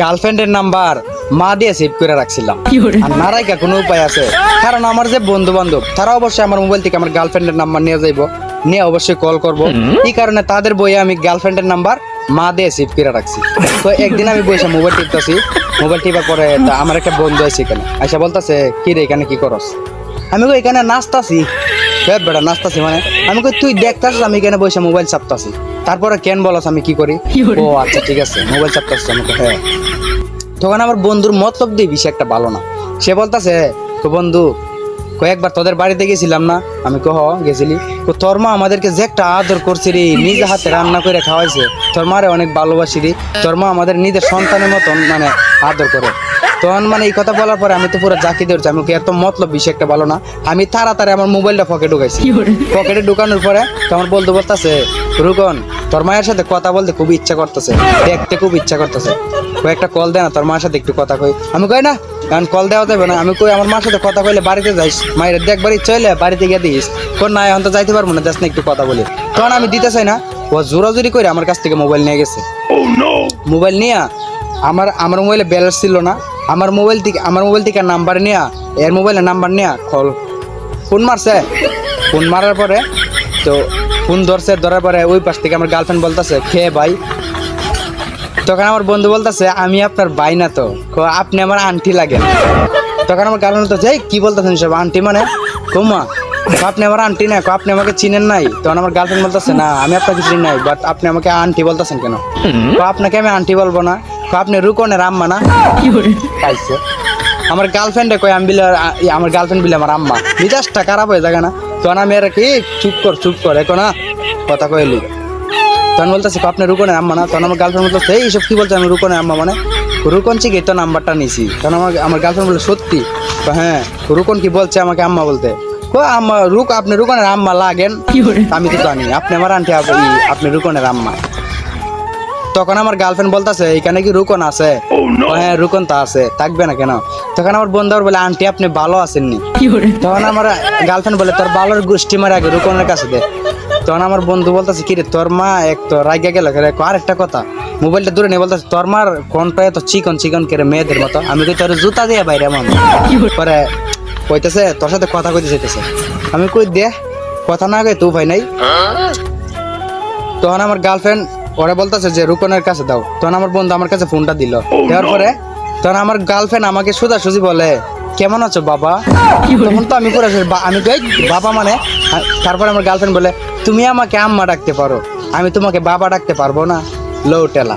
গার্লফ্রেন্ডের নাম্বার মা দিয়ে সেভ করে রাখছিলাম। আর না রাখা কোনো উপায় আছে? কারণ আমার যে বন্ধু বান্ধব তারা অবশ্যই আমার মোবাইল থেকে আমার গার্লফ্রেন্ডের নাম্বার নিয়ে যাইবো। নিয়ে অবশ্যই কল করব। এই কারণে তাদের বইয়ে আমি গার্লফ্রেন্ডের নাম্বার মা দিয়ে সেভ করে রাখছি। তো একদিন আমি বসে মোবাইল টিপতেছি। মোবাইল টিপার পরে তা আমার একটা বন্ধু আছে এখানে। আইসা বলতেছে কি রে এখানে কি করস? আমি কই এখানে নাচতাছি। বেটা নাচতাছি মানে? আমি কই তুই দেখতাছিস আমি এখানে বসে মোবাইল চাপতাছি। তারপরে কেন বলস আমি কি করি? ও আচ্ছা ঠিক আছে মোবাইল চাপতাছিস আমাকে। হ্যাঁ। তখন আমার বন্ধুর মতলব দিয়ে বিষয় একটা ভালো না। সে বলতাছে তো বন্ধু কয়েকবার তোদের বাড়িতে গেছিলাম না? আমি কহ গেছিলি? তো তোর মা আমাদেরকে যে একটা আদর করছে রে নিজে হাতে রান্না করে খাওয়াইছে। তোর মারে অনেক ভালোবাসি রে। তোর মা আমাদের নিজের সন্তানের মতন মানে আদর করে। তখন মানে এই কথা বলার পরে আমি তো পুরো জাকি ধরছি। আমি এত মতলব বিষয় একটা ভালো না। আমি তাড়াতাড়ি আমার মোবাইলটা পকেটে ঢুকাইছি। পকেটে ঢুকানোর পরে তোমার বলতে বলতেছে রুকন তোর মায়ের সাথে কথা বলতে খুব ইচ্ছা করতেছে, দেখতে খুব ইচ্ছা করতেছে। কই একটা কল দে না, তোর মার সাথে একটু কথা কই। আমি কই না কারণ কল দেওয়া যাবে না, আমি কই আমার মার সাথে কথা কইলে বাড়িতে যাইস, মায়ের দেখবার ইচ্ছা হইলে বাড়িতে গিয়ে দিস। কোন না, এখন তো যাইতে পারব না, যাস না একটু কথা বলি। তখন আমি দিতে চাই না, ও জোরাজুরি করে আমার কাছ থেকে মোবাইল নিয়ে গেছে। মোবাইল নিয়ে, আমার আমার মোবাইলে ব্যালেন্স ছিল না, আমার মোবাইল থেকে, আমার মোবাইল থেকে নাম্বার নিয়ে, এর মোবাইলের নাম্বার নিয়ে কল ফোন মারছে। ফোন মারার পরে তো ফোন ধরছে ধরার পরে ওই পাশ থেকে আমার গার্লফ্রেন্ড বলতেছে খেয়ে ভাই? তখন আমার বন্ধু বলতেছে আমি আপনার ভাই না তো। কো, আপনি আমার আন্টি লাগেন তখন আমার গার্লফ্রেন্ড বলতেছে "এই, কি বলতেছেন সব আন্টি মানে? কোমা আপনি আমার আন্টি না আপনি আমাকে চিনেন নাই? তখন আমার গার্লফ্রেন্ড বলতেছে না আমি আপনাকে চিনি নাই বাট আপনি আমাকে আন্টি বলতেছেন কেন? কো, আপনাকে আমি আন্টি বলব না। কো, আপনি রুকনের আম্মা না? আমার গার্লফ্রেন্ডে কই আমি বিলে আমার গার্লফ্রেন্ড বিলে আমার আম্মা। মিজাজটা খারাপ হয়ে যাবে না? তখন আমি আর কি? চুপ কর চুপ কর এখন না কথা কইলি তখন বলতেছে আপনি রুকনে আম্মা না? তখন আমার গার্লফ্রেন্ড বলতো এই সব কি বলছে? আমি রুকনে আম্মা মানে রুকন কি? তো নাম্বারটা নিছি। তখন আমার আমার গার্লফ্রেন্ড বলে সত্যি? তো হ্যাঁ রুকন কি বলছে আমাকে আম্মা বলতে? ও আম্মা রুক আপনি রুকনের আম্মা লাগেন। আমি তো জানি আপনি আমার আন্টি আপনি রুকনের আম্মা। তখন আমার গার্লফ্রেন্ড বলতেছে এখানে কি রুকন আছে? ও হ্যাঁ রুকন তো আছে থাকবে না কেন? তখন আমার বন্ধু বলে আন্টি আপনি ভালো আছেননি তখন আমার গার্লফ্রেন্ড বলে তোর ভালোর গোষ্ঠী মারে আগে রুকনের কাছে দে। তখন আমার বন্ধু বলতেছে কি রে তোর মা এক তো রাগিয়া গেল আর একটা কথা মোবাইলটা দূরে নিয়ে বলতেছে তোর মার কোনটা এত চিকন চিকন করে মেয়েদের মতো আমি কই তোর জুতা দিয়ে বাইরে এমন। পরে কইতেছে তোর সাথে কথা কইতে চাইতেছে আমি কই দে কথা না কই তুই ভাই নাই। তখন আমার গার্লফ্রেন্ড ওরা বলতেছে যে, রুকনের কাছে দাও। তখন আমার বন্ধু আমার কাছে ফোনটা দিল। দেওয়ার পরে তখন আমার গার্লফ্রেন্ড আমাকে সোজাসুজি বলে, কেমন আছো বাবা? তখন তো আমি পুরো আমি তো বাবা মানে তারপরে আমার গার্লফ্রেন্ড বলে, তুমি আমাকে আম্মা ডাকতে পারো। আমি তোমাকে বাবা ডাকতে পারব না। লো টেলা।